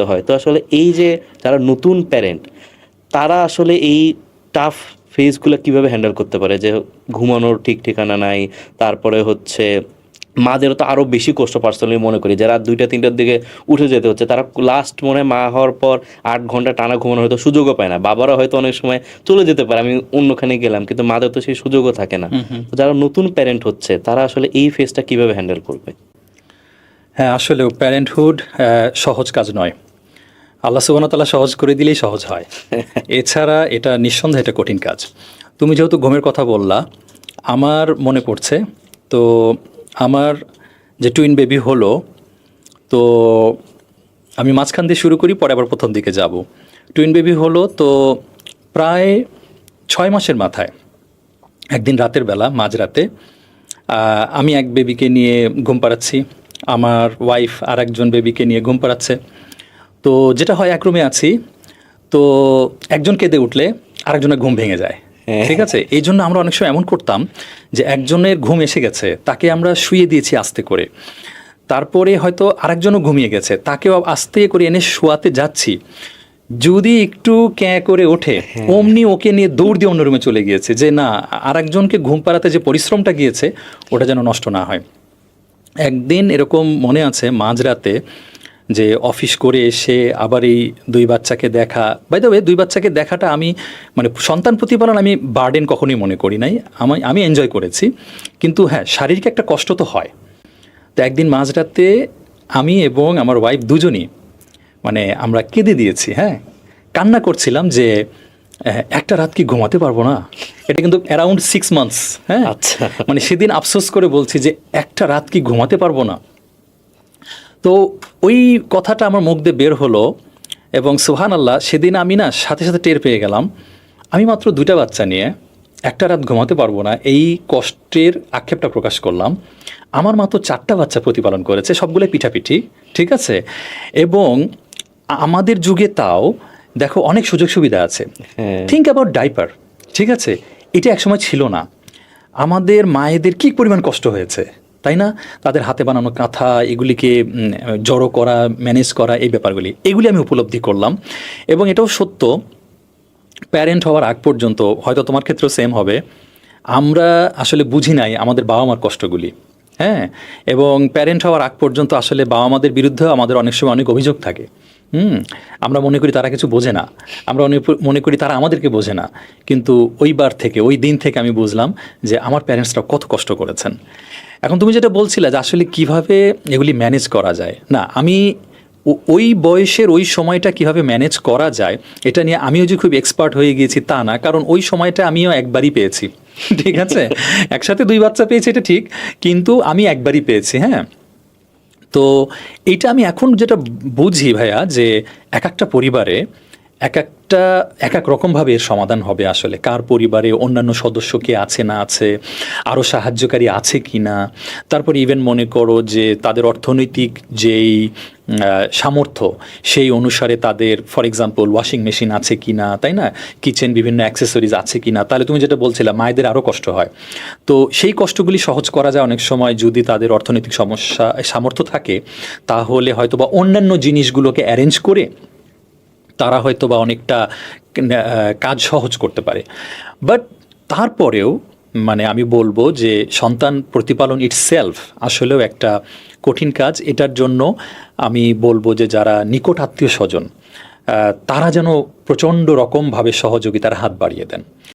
থাকতে হয়। তো আসলে এই যে যারা নতুন প্যারেন্ট তারা আসলে এই টাফ ফেজগুলো কীভাবে হ্যান্ডেল করতে পারে? যে ঘুমানোর ঠিক ঠিকানা নাই তারপরে হচ্ছে মাদেরও তো আরও বেশি কষ্ট পার্সোনালি মনে করি। যারা দুইটা তিনটার দিকে উঠে যেতে হচ্ছে। তারা লাস্ট মনে মা হওয়ার পর আট ঘণ্টা টানা ঘুমানো হয়তো সুযোগও পায় না। বাবারা হয়তো অনেক সময় চলে যেতে পারে। আমি অন্যখানে গেলাম কিন্তু মাদের তো সেই সুযোগও থাকে না। তো যারা নতুন প্যারেন্ট হচ্ছে তারা আসলে এই ফেজটা কীভাবে হ্যান্ডেল করবে? হ্যাঁ আসলে প্যারেন্টহুড সহজ কাজ নয়। আল্লাহ সুবাহতাল্লাহ সহজ করে দিলেই সহজ হয়। এছাড়া এটা নিঃসন্দেহে এটা কঠিন কাজ। তুমি যেহেতু ঘুমের কথা বললা আমার মনে পড়ছে তো আমার যে টুইন বেবি হলো তো আমি মাঝখান দিয়ে শুরু করি পরে আবার প্রথম দিকে যাব। টুইন বেবি হলো তো প্রায় ছয় মাসের মাথায় একদিন রাতের বেলা মাঝরাতে আমি এক বেবিকে নিয়ে ঘুম পাড়াচ্ছি আমার ওয়াইফ আর একজন বেবিকে নিয়ে ঘুম পাড়াচ্ছে তো যেটা হয় এক রুমে আছি তো একজন কেঁদে উঠলে আরেকজনের ঘুম ভেঙে যায়। ঠিক আছে? এই জন্য আমরা অনেক সময় এমন করতাম যে একজনের ঘুম এসে গেছে তাকে আমরা শুয়ে দিয়েছি আস্তে করে। তারপরে হয়তো আরেকজনও ঘুমিয়ে গেছে তাকেও আস্তে করে এনে শোয়াতে যাচ্ছি। যদি একটু ক্যাঁ করে ওঠে অমনি ওকে নিয়ে দৌড় দিয়ে অন্য রুমে চলে গিয়েছে যে না আরেকজনকে ঘুম পাড়াতে যে পরিশ্রমটা গিয়েছে ওটা যেন নষ্ট না হয়। একদিন এরকম মনে আছে মাঝরাতে যে অফিস করে এসে আবার এই দুই বাচ্চাকে দেখা। বাই দ্য ওয়ে দুই বাচ্চাকে দেখাটা আমি মানে সন্তান প্রতিপালন আমি বার্ডেন কখনোই মনে করি নাই। আমি আমি এনজয় করেছি। কিন্তু হ্যাঁ শারীরিক একটা কষ্ট তো হয়। তো একদিন মাঝরাতে আমি এবং আমার ওয়াইফ দুজনই মানে আমরা কেঁদে দিয়েছি হ্যাঁ? কান্না করছিলাম যে একটা রাত কি ঘুমাতে পারব না? এটা কিন্তু অ্যারাউন্ড সিক্স মান্থস হ্যাঁ? আচ্ছা। মানে সেদিন আফসোস করে বলছি যে একটা রাত কি ঘুমাতে পারব না? তো ওই কথাটা আমার মুখ দিয়ে বের হলো এবং সুহান আল্লাহ সেদিন আমি না সাথে সাথে টের পেয়ে গেলাম। আমি মাত্র দুইটা বাচ্চা নিয়ে একটা রাত ঘুমাতে পারব না এই কষ্টের আক্ষেপটা প্রকাশ করলাম। আমার মাত্র চারটা বাচ্চা প্রতিপালন করেছে সবগুলো পিঠাপিঠি ঠিক আছে? এবং আমাদের যুগে তাও দেখো অনেক সুযোগ সুবিধা আছে। থিঙ্ক অ্যাবাউট ডাইপার ঠিক আছে? এটা একসময় ছিল না। আমাদের মায়েদের কি পরিমাণ কষ্ট হয়েছে? তাই না? তাদের হাতে বানানো কাঁথা, এগুলিকে জড়ো করা, ম্যানেজ করা এই ব্যাপারগুলি, এগুলি আমি উপলব্ধি করলাম। এবং এটাও সত্য, প্যারেন্ট হওয়ার আগ পর্যন্ত, হয়তো তোমার ক্ষেত্রেও সেম হবে, আমরা আসলে বুঝি নাই আমাদের বাবা মার কষ্টগুলি হ্যাঁ? এবং প্যারেন্ট হওয়ার আগ পর্যন্ত আসলে বাবা মাদের বিরুদ্ধেও আমাদের অনেক সময় অনেক অভিযোগ থাকে, হুম? আমরা মনে করি তারা কিছু বোঝে না, আমরা অনেক মনে করি তারা আমাদেরকে বোঝে না, কিন্তু ওইবার থেকে, ওই দিন থেকে আমি বুঝলাম যে আমার প্যারেন্টসরা কত কষ্ট করেছেন। এখন তুমি যেটা বলছিলে যে আসলে কীভাবে এগুলি ম্যানেজ করা যায়, না, আমি ওই বয়সের ওই সময়টা কীভাবে ম্যানেজ করা যায়, এটা নিয়ে আমিও যে খুব এক্সপার্ট হয়ে গিয়েছি তা না, কারণ ওই সময়টা আমিও একবারই পেয়েছি, ঠিক আছে? একসাথে দুই বাচ্চা পেয়েছি এটা ঠিক, কিন্তু আমি একবারই পেয়েছি হ্যাঁ? তো এইটা আমি এখন যেটা বুঝি ভাইয়া যে এক একটা পরিবারে এক একটা, এক এক রকমভাবে এর সমাধান হবে আসলে। কার পরিবারে অন্যান্য সদস্য কে আছে না আছে আরও সাহায্যকারী আছে কি না তারপর ইভেন মনে করো যে তাদের অর্থনৈতিক যেই সামর্থ্য, সেই অনুসারে তাদের ফর এক্সাম্পল ওয়াশিং মেশিন আছে কি না তাই না? কিচেন বিভিন্ন অ্যাক্সেসরিজ আছে কি না তাহলে তুমি যেটা বলছিলে, মায়েদের আরও কষ্ট হয়। তো সেই কষ্টগুলি সহজ করা যায় অনেক সময় যদি তাদের অর্থনৈতিক সমস্যা, সামর্থ্য থাকে, তাহলে হয়তো বা অন্যান্য জিনিসগুলোকে অ্যারেঞ্জ করে তারা হয়তো বা অনেকটা কাজ সহজ করতে পারে। বাট তারপরেও মানে আমি বলব যে সন্তান প্রতিপালন ইটস সেলফ আসলেও একটা কঠিন কাজ। এটার জন্য আমি বলব যে যারা নিকট আত্মীয় স্বজন তারা যেন প্রচণ্ড রকমভাবে সহযোগিতার হাত বাড়িয়ে দেন।